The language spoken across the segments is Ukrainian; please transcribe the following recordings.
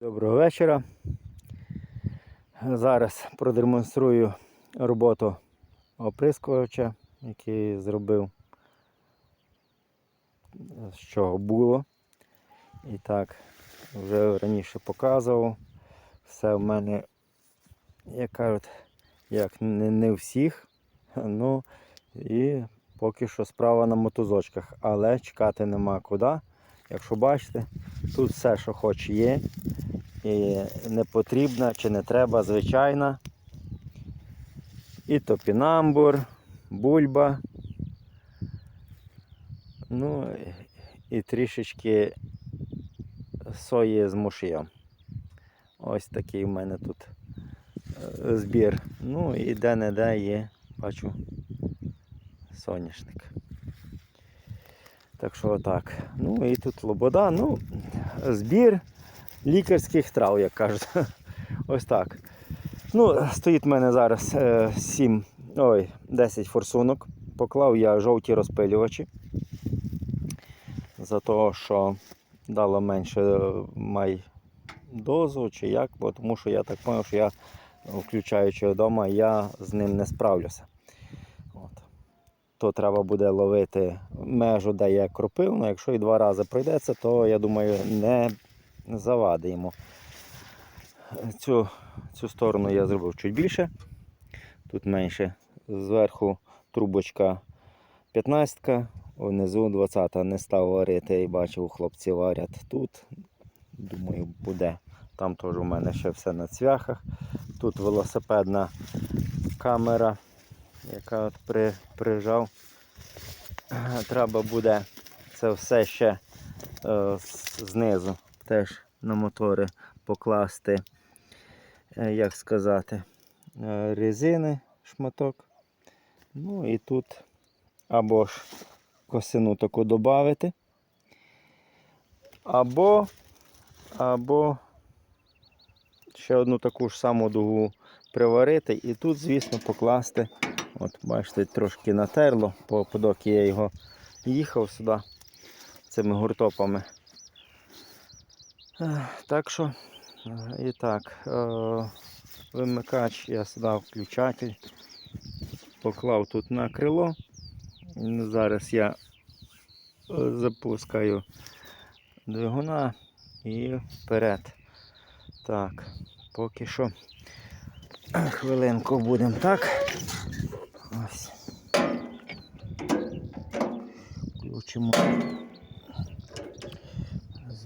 Доброго вечора. Зараз продемонструю роботу оприскувача, який зробив з чого було. І так, вже раніше показував. Все в мене, як кажуть, як не, не всіх. Ну і поки що справа на мотузочках, але чекати нема куди. Якщо бачите, тут все, що хоч є. І не потрібна чи не треба звичайна. І топінамбур, бульба. Ну і трішечки сої з мушієм. Ось такий в мене тут е, збір. Ну і де-не-де є, бачу, соняшник. Так що отак. Ну і тут лобода. Ну, збір лікарських трав, як кажуть. Ось так. Ну, стоїть в мене зараз 7, ой, 10 форсунок. Поклав я жовті розпилювачі. За того, що дало менше е, май дозу чи як, бо тому що я так зрозумів, що я, включаючи вдома, я з ним не справлюся. От. То треба буде ловити межу, де є кропивно. Якщо і два рази пройдеться, то я думаю, не завади йому. Цю, цю сторону я зробив чуть більше. Тут менше. Зверху трубочка 15, внизу 20-та не став варити. Я бачив, хлопці варять тут. Думаю, буде. Там теж у мене ще все на цвяхах. Тут велосипедна камера, яка от при, прижав. Треба буде це все ще е, знизу теж на мотори покласти, е, як сказати, е, резини шматок. Ну і тут або ж косину таку додати, або, або ще одну таку ж саму дугу приварити і тут, звісно, покласти. От, бачите, трошки натерло, по подоки я його їхав сюди цими гуртопами. Так що, е, і так, е, вимикач, я сюди включатель, поклав тут на крило. Зараз я е, запускаю двигуна і вперед. Так, поки що хвилинку будемо так. Ось. Включимо.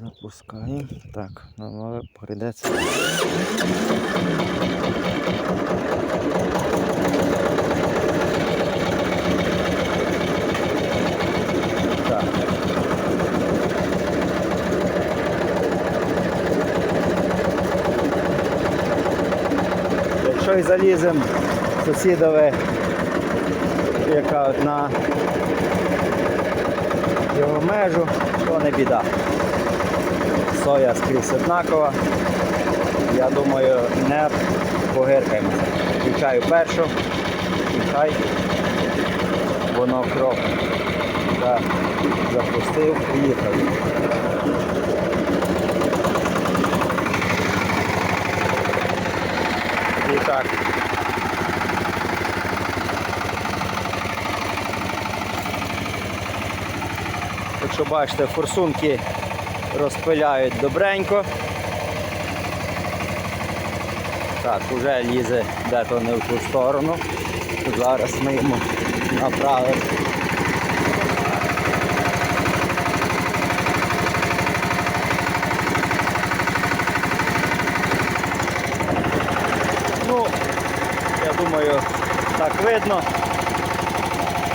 Запускаємо. Так, нам прийдеться. Якщо і заліземо сусідове, яка от на його межу, то не біда соя скрізь однакова. Я думаю, не погиркаємося. Включаю першу і хай воно кров. Так, запустив, приїхав. І так. Якщо бачите, форсунки розпиляють добренько. Так, вже лізе де-то не в ту сторону. Зараз ми йому направимо. Ну, я думаю, так видно.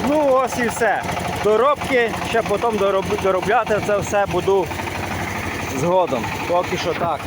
Ну ось і все. Доробки, ще потім дороб- доробляти це все буду згодом. Поки що так.